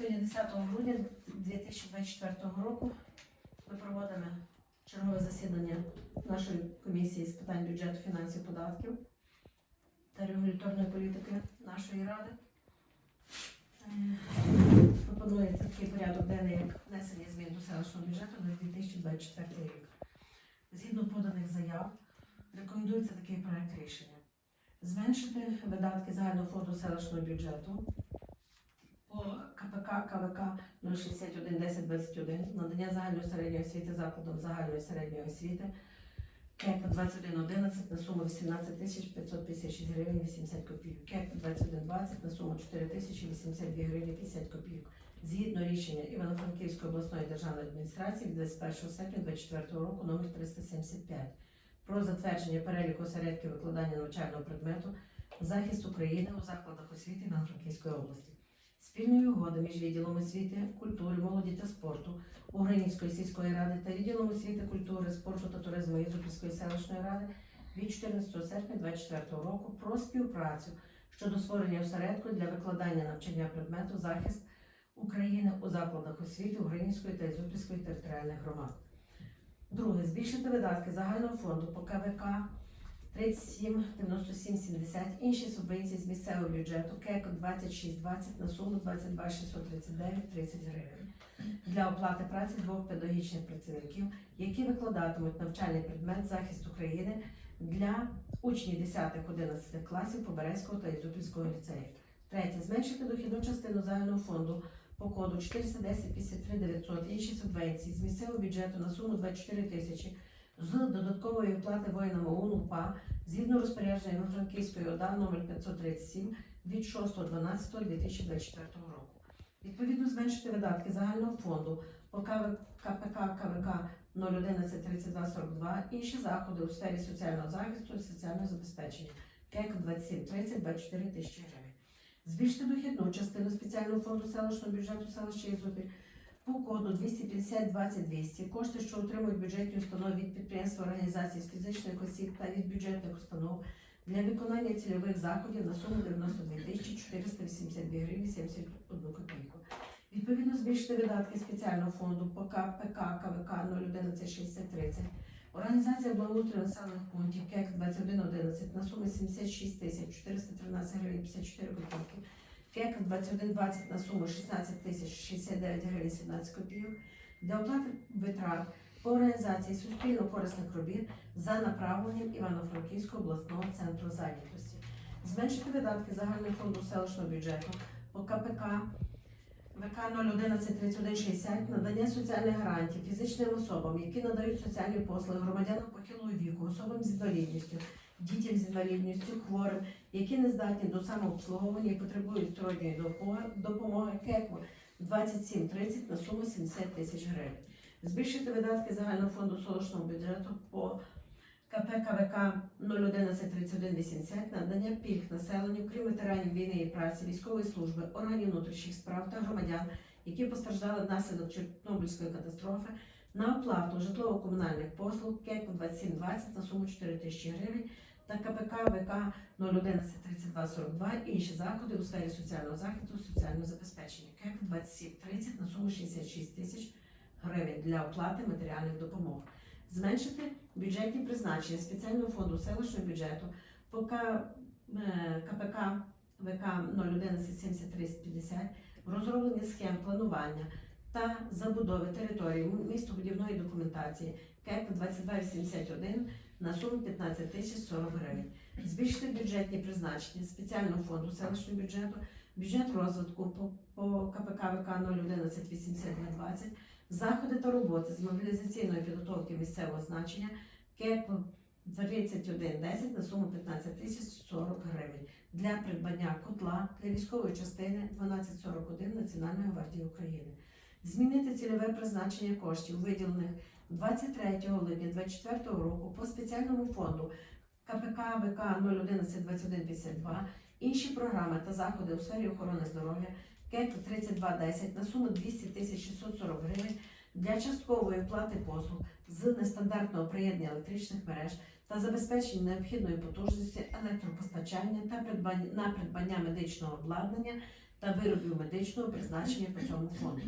Сьогодні 10 грудня 2024 року ми проводимо чергове засідання нашої комісії з питань бюджету, фінансів, податків та регуляторної політики нашої ради. Е, Пропонується такий порядок денний, як внесення змін до селищного бюджету на 2024 рік. Згідно поданих заяв, рекомендується такий проект рішення. Зменшити видатки загального фонду селищного бюджету по КПК КВК 061 10 21 надання загальної середньої освіти закладом загальної середньої освіти КЕК 2111 на суму 18 тисяч 556 гривень 80 копійок. КЕК 2120 на суму 4 тисячі 82 гривні 50 копійок. Згідно рішення Івано-Франківської обласної державної адміністрації від 21 серпня 2024 року номер 375 про затвердження переліку осередків викладання навчального предмету захист України у закладах освіти Івано-Франківської області. Спільної угоди між відділом освіти, культури, молоді та спорту Української сільської ради та відділом освіти, культури, спорту та туризму Ізопільської селищної ради від 14 серпня 2024 року про співпрацю щодо створення осередку для викладання навчання предмету захист України у закладах освіти Української та Ізопільської територіальних громад. Друге, збільшити видатки загального фонду по КВК 37 97 70 інші субвенції з місцевого бюджету КЕК 2620 на суму 22 639 30 гривень для оплати праці двох педагогічних працівників, які викладатимуть навчальний предмет захист України для учнів 10-11 класів Поберезького та Ізупільського ліцеїв. Третє. Зменшити дохідну частину загального фонду по коду 410 53 900 інші субвенції з місцевого бюджету на суму 24 тисячі з додаткової оплати воїнам ОУН УПА згідно розпорядження Івано-Франківської ОДА номер 537 від 6.12.2024 року. Відповідно зменшити видатки загального фонду по КПК КВК 011 32 42 інші заходи у сфері соціального захисту і соціального забезпечення КЕК 27 30 24 тисячі гривень. Збільшити дохідну частину спеціального фонду селищного бюджету селища Ізопіль по коду 250 20 200 кошти, що отримують бюджетні установи від підприємств, організацій з фізичних осіб та від бюджетних установ для виконання цільових заходів на суму 92 тисячі 482 гривні 71 копійку. Відповідно, збільшити видатки спеціального фонду по КПК КВК 011 6030 Організація благоустрою населених пунктів КЕК 2111 на суму 76 тисяч 413 гривень 54 копійки. КЕК 2120 на суму 16 тисяч 69 гривень 17 копійок для оплати витрат по організації суспільно корисних робіт за направленням Івано-Франківського обласного центру зайнятості. Зменшити видатки загального фонду селищного бюджету по КПК ВК 011 надання соціальних гарантій фізичним особам, які надають соціальні послуги громадянам похилого віку, особам з інвалідністю, дітям з інвалідністю, хворим, які не здатні до самообслуговування і потребують сторонньої допомоги, КЕКВ 2730 на суму 70 тисяч гривень. Збільшити видатки загального фонду селищного бюджету по КП КВК 011 31 80 надання пільг населенню, крім ветеранів війни і праці, військової служби, органів внутрішніх справ та громадян, які постраждали внаслідок Чорнобильської катастрофи, на оплату житлово-комунальних послуг КЕК 2720 на суму 4 тисячі гривень та КПК ВК 011 32 42 інші заходи у сфері соціального захисту, соціального забезпечення. КЕК 2730 на суму 66 тисяч гривень для оплати матеріальних допомог. Зменшити бюджетні призначення спеціального фонду селищного бюджету по е, КПК ВК 011 7350 розроблення схем планування та забудови території містобудівної документації КЕК 2281 на суму 15 тисяч 40 гривень. Збільшити бюджетні призначення спеціального фонду селищного бюджету, бюджет розвитку по, по КПК ВК 011 8220 Заходи та роботи з мобілізаційної підготовки місцевого значення КЕП 3110 на суму 15 тисяч 40 гривень для придбання котла для військової частини 1241 Національної гвардії України. Змінити цільове призначення коштів, виділених 23 липня 2024 року по спеціальному фонду КПК ВК 011 2152 інші програми та заходи у сфері охорони здоров'я КЕК 3210 на суму 200 тисяч 640 гривень для часткової оплати послуг з нестандартного приєднання електричних мереж та забезпечення необхідної потужності електропостачання та придбання на придбання медичного обладнання та виробів медичного призначення по цьому фонду.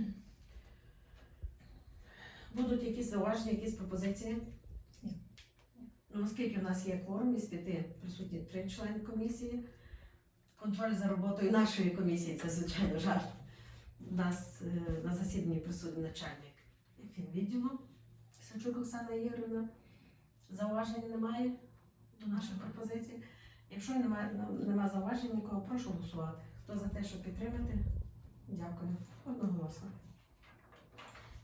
Будуть якісь зауваження, якісь пропозиції? Ні. Ну, оскільки в нас є кворум із п'яти присутні три члени комісії, контроль за роботою нашої комісії це звичайно жарт. У нас е, на засіданні присутній начальник фінвідділу Сачук Оксана Ігорівна. Зауважень немає до наших пропозицій. Якщо немає, немає зауважень нікого, прошу голосувати. Хто за те, щоб підтримати? Дякую. Одноголосно.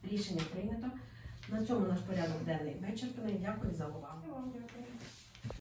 Рішення прийнято. На цьому наш порядок денний вичерпаний. Дякую за увагу.